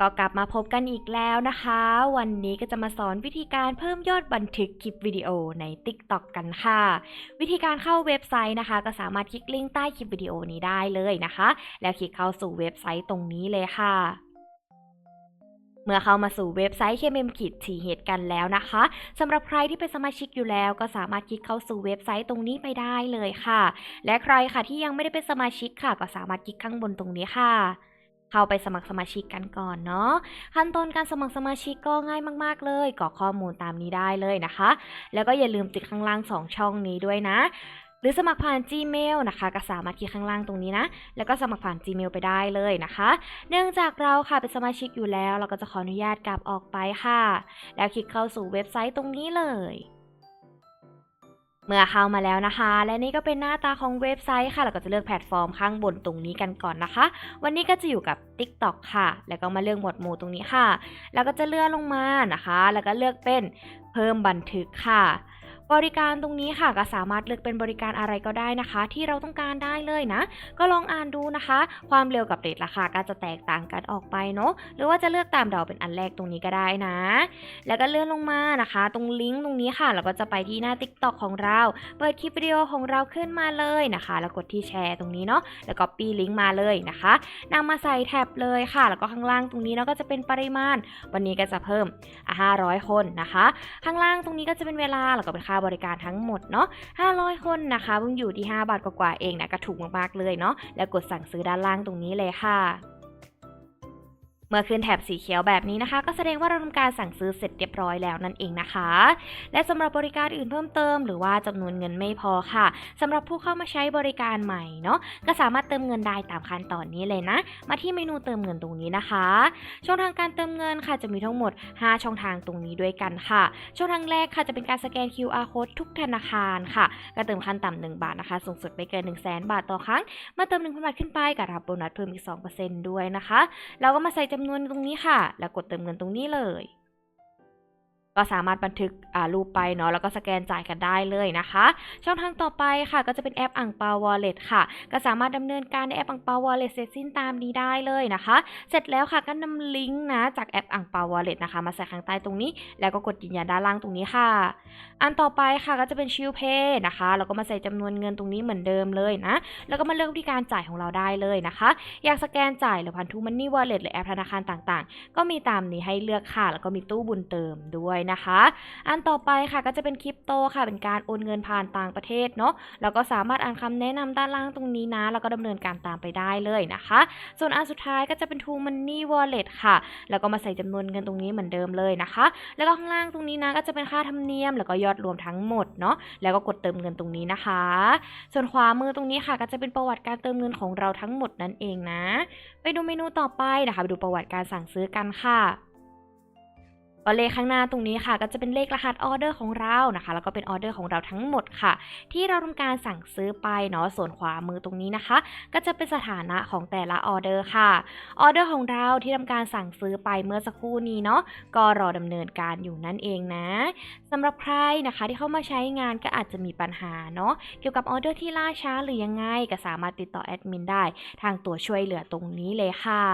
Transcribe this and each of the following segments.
ก็กลับมาพบกันอีกแล้วนะคะ วันนี้ก็จะมาสอนวิธีการเพิ่มยอดบันทึกคลิปวิดีโอใน TikTok กันค่ะ วิธีการเข้าเว็บไซต์นะคะ ก็สามารถคลิกลิงก์ใต้คลิปวิดีโอนี้ได้เลยนะคะ แล้วคลิกเข้าสู่เว็บไซต์ตรงนี้เลยค่ะเมื่อเข้ามาสู่เว็บไซต์ KMM ขีดทีเหตุกันแล้วนะคะสำหรับใครที่เป็นสมาชิกอยู่แล้ว ก็สามารถคลิกเข้าสู่เว็บไซต์ตรงนี้ไปได้เลยค่ะ และใครค่ะที่ยังไม่ได้เป็นสมาชิกค่ะ ก็สามารถคลิกข้างบนตรงนี้ค่ะ เข้าไปสมัครสมาชิกกันก่อนเนาะขั้นตอนการสมัครสมาชิกก็ง่ายมาก ๆ เลยกรอกข้อมูลตามนี้ได้เลยนะคะ แล้วก็อย่าลืมติดข้างล่าง 2 ช่องนี้ด้วยนะ หรือสมัครผ่าน Gmail นะคะ ก็สามารถคลิกข้างล่างตรงนี้นะ แล้วก็สมัครผ่าน Gmail ไปได้เลยนะคะ เนื่องจากเราค่ะเป็นสมาชิกอยู่แล้ว เราก็จะขออนุญาตกลับออกไปค่ะ แล้วคลิกเข้าสู่เว็บไซต์ตรงนี้เลย เมื่อเข้ามาแล้วนะคะ และนี่ก็เป็นหน้าตาของเว็บไซต์ค่ะ เราก็จะเลือกแพลตฟอร์มข้างบนตรงนี้กันก่อนนะคะ วันนี้ก็จะอยู่กับ TikTok ค่ะ แล้วก็มาเลือกหมวดหมู่ตรงนี้ค่ะ แล้วก็จะเลื่อนลงมานะคะ แล้วก็เลือกเป็นเพิ่มบันทึกค่ะ บริการตรงนี้ค่ะก็สามารถเลือกเป็นบริการอะไรก็ได้นะคะ ที่เราต้องการได้เลยนะ ก็ลองอ่านดูนะคะ ความเร็วกับเรทราคาก็จะแตกต่างกันออกไปเนาะหรือว่าจะเลือกตามเราเป็นอันแรกตรงนี้ก็ได้นะ แล้วก็เลื่อนลงมานะคะ ตรงลิงก์ตรงนี้ค่ะเราก็จะไปที่หน้า TikTok ของเรา เปิดคลิปวิดีโอของเราขึ้นมาเลยนะคะ แล้วกดที่แชร์ตรงนี้เนาะแล้วก็ปีลิงก์มาเลยนะคะนำมาใส่แท็บเลยค่ะ แล้วก็ข้างล่างตรงนี้เนาะก็จะเป็นปริมาณ วันนี้ก็จะเพิ่ม 500 คนนะคะ ข้างล่างตรงนี้ก็จะเป็นเวลาแล้วก็เป็นค่าบริการทั้งหมดเนาะ500 คนนะคะเพิ่งอยู่ที่ 5 บาทกว่าๆเองนะก็ถูกมากๆเลยเนาะแล้วกดสั่งซื้อด้านล่างตรงนี้เลยค่ะ เมื่อขึ้นแถบสีเขียวแบบนี้นะคะ ก็แสดงว่าเราทำการสั่งซื้อเสร็จเรียบร้อยแล้วนั่นเองนะคะ และสำหรับบริการอื่นเพิ่มเติม หรือว่าจำนวนเงินไม่พอค่ะสำหรับผู้เข้ามาใช้บริการใหม่เนาะก็สามารถเติมเงินได้ตามขั้นตอนนี้เลยนะ มาที่เมนูเติมเงินตรงนี้นะคะ ช่องทางการเติมเงินค่ะจะมีทั้งหมด 5 ช่องทางตรงนี้ด้วยกันค่ะ ช่องทางแรกค่ะจะเป็นการสแกน QR code ทุกธนาคารค่ะก็เติมขั้นต่ำ1บาทนะคะ สูงสุดไม่เกิน1 0 0 0 0แบาทต่อครั้งมาเติม1,000บาทขึ้นไปก็รับโบนัสเพิ่มอีก2%ด้วยนะคะ เราก็มาใส่จำนวนตรงนี้ค่ะ แล้วกดเติมเงินตรงนี้เลย ก็สามารถบันทึกอ่ารูปไปเนาะแล้วก็สแกนจ่ายกันได้เลยนะคะ ช่องทางต่อไปค่ะก็จะเป็นแอปอ่างเปาวอลเล็ตค่ะ ก็สามารถดำเนินการในแอปอ่างเปาวอลเล็ตเสร็จสิ้นตามนี้ได้เลยนะคะ เสร็จแล้วค่ะก็นำลิงก์นะจากแอปอ่างเปาวอลเล็ตนะคะมาใส่ข้างใต้ตรงนี้ แล้วก็กดยืนยันด้านล่างตรงนี้ค่ะ อันต่อไปค่ะก็จะเป็นชิลเพย์นะคะแล้วก็มาใส่จำนวนเงินตรงนี้เหมือนเดิมเลยนะ แล้วก็มาเลือกวิธีการจ่ายของเราได้เลยนะคะ อยากสแกนจ่ายหรือพันทูมันนี่วอลเล็ตหรือแอปธนาคารต่างๆ ก็มีตามนี้ให้เลือกค่ะ แล้วก็มีตู้บุญเติมด้วยนะคะ อันต่อไปค่ะก็จะเป็นคริปโตค่ะ เป็นการโอนเงินผ่านต่างประเทศเนาะแล้วก็สามารถอ่านคำแนะนำด้านล่างตรงนี้นะ แล้วก็ดำเนินการตามไปได้เลยนะคะ ส่วนอันสุดท้ายก็จะเป็น True Money Wallet ค่ะ แล้วก็มาใส่จำนวนเงินตรงนี้เหมือนเดิมเลยนะคะ แล้วก็ข้างล่างตรงนี้นะก็จะเป็นค่าธรรมเนียม แล้วก็ยอดรวมทั้งหมดเนาะแล้วก็กดเติมเงินตรงนี้นะคะ ส่วนขวามือตรงนี้ค่ะ ก็จะเป็นประวัติการเติมเงินของเราทั้งหมดนั่นเองนะ ไปดูเมนูต่อไปนะคะ ไปดูประวัติการสั่งซื้อกันค่ะ ก็เลขข้างหน้าตรงนี้ค่ะ ก็จะเป็นเลขรหัสออเดอร์ของเรานะคะ แล้วก็เป็นออเดอร์ของเราทั้งหมดค่ะ ที่เราทำการสั่งซื้อไปเนาะส่วนขวามือตรงนี้นะคะ ก็จะเป็นสถานะของแต่ละออเดอร์ค่ะออเดอร์ของเราที่ทำการสั่งซื้อไปเมื่อสักครู่นี้เนาะก็รอดำเนินการอยู่นั่นเองนะสำหรับใครนะคะที่เข้ามาใช้งานก็อาจจะมีปัญหาเนาะเกี่ยวกับออเดอร์ที่ล่าช้าหรือยังไงก็สามารถติดต่อแอดมินได้ ทางตัวช่วยเหลือตรงนี้เลยค่ะ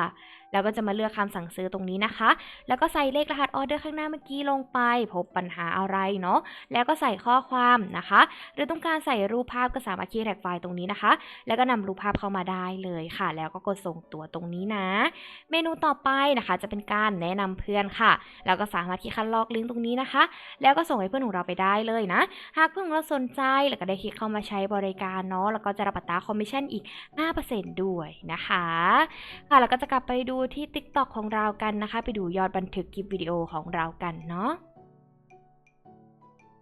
แล้วก็จะมาเลือกคำสั่งซื้อตรงนี้นะคะ แล้วก็ใส่เลขรหัสออเดอร์ข้างหน้าเมื่อกี้ลงไป พบปัญหาอะไรเนาะแล้วก็ใส่ข้อความนะคะ หรือต้องการใส่รูปภาพก็สามารถคลิกแท็กไฟล์ตรงนี้นะคะ แล้วก็นำรูปภาพเข้ามาได้เลยค่ะ แล้วก็กดส่งตัวตรงนี้นะ เมนูต่อไปนะคะ จะเป็นการแนะนำเพื่อนค่ะ แล้วก็สามารถคลิกคัดลอกลิงก์ตรงนี้นะคะ แล้วก็ส่งให้เพื่อนของเราไปได้เลยนะ หากเพื่อนเราสนใจแล้วก็ได้คลิกเข้ามาใช้บริการเนาะแล้วก็จะรับอัตราคอมมิชชั่นอีก 5%ด้วยนะคะ ค่ะแล้วก็จะกลับไปดูที่ TikTok ของเรากันนะคะ ไปดูยอดบันทึกคลิปวิดีโอของเรากันเนาะ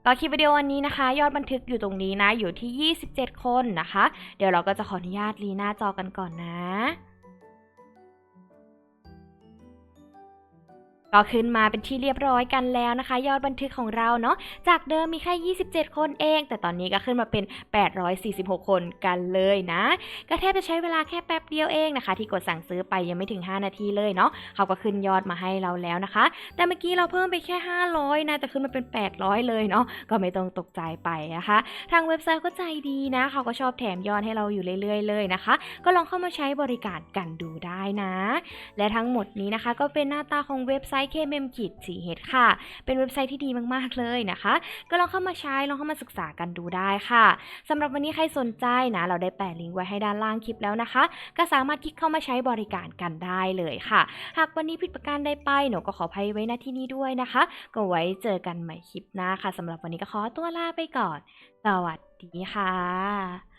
ก็คลิปวิดีโอวันนี้นะคะ ยอดบันทึกอยู่ตรงนี้นะ อยู่ที่ 27 คนนะคะ เดี๋ยวเราก็จะขออนุญาตรีหน้าจอกันก่อนนะ ก็ขึ้นมาเป็นที่เรียบร้อยกันแล้วนะคะ ยอดบันทึกของเราเนาะจากเดิมมีแค่ 27 คนเอง แต่ตอนนี้ก็ขึ้นมาเป็น 846 คนกันเลยนะ ก็แทบจะใช้เวลาแค่แป๊บเดียวเองนะคะ ที่กดสั่งซื้อไปยังไม่ถึง 5 นาทีเลยเนาะเขาก็ขึ้นยอดมาให้เราแล้วนะคะ แต่เมื่อกี้เราเพิ่มไปแค่ 500 นะแต่ขึ้นมาเป็น 800 เลยเนาะก็ไม่ต้องตกใจไปนะคะ ทางเว็บไซต์ก็ใจดีนะเขาก็ชอบแถมยอดให้เราอยู่เรื่อย ๆ เลยนะคะ ก็ลองเข้ามาใช้บริการกันดูได้นะ และทั้งหมดนี้นะคะ ก็เป็นหน้าตาของเว็บไซต์ต์ KMM ขีดสีเฮดค่ะ เป็นเว็บไซต์ที่ดีมากๆเลยนะคะ ก็ลองเข้ามาใช้ลองเข้ามาศึกษากันดูได้ค่ะสำหรับวันนี้ใครสนใจนะเราได้แปะลิงก์ไว้ให้ด้านล่างคลิปแล้วนะคะ ก็สามารถคลิกเข้ามาใช้บริการกันได้เลยค่ะ หากวันนี้ผิดประการใดไปหนูก็ขออภัยไว้ณที่นี้ด้วยนะคะ ก็ไว้เจอกันใหม่คลิปหน้าค่ะสำหรับวันนี้ก็ขอตัวลาไปก่อน สวัสดีค่ะ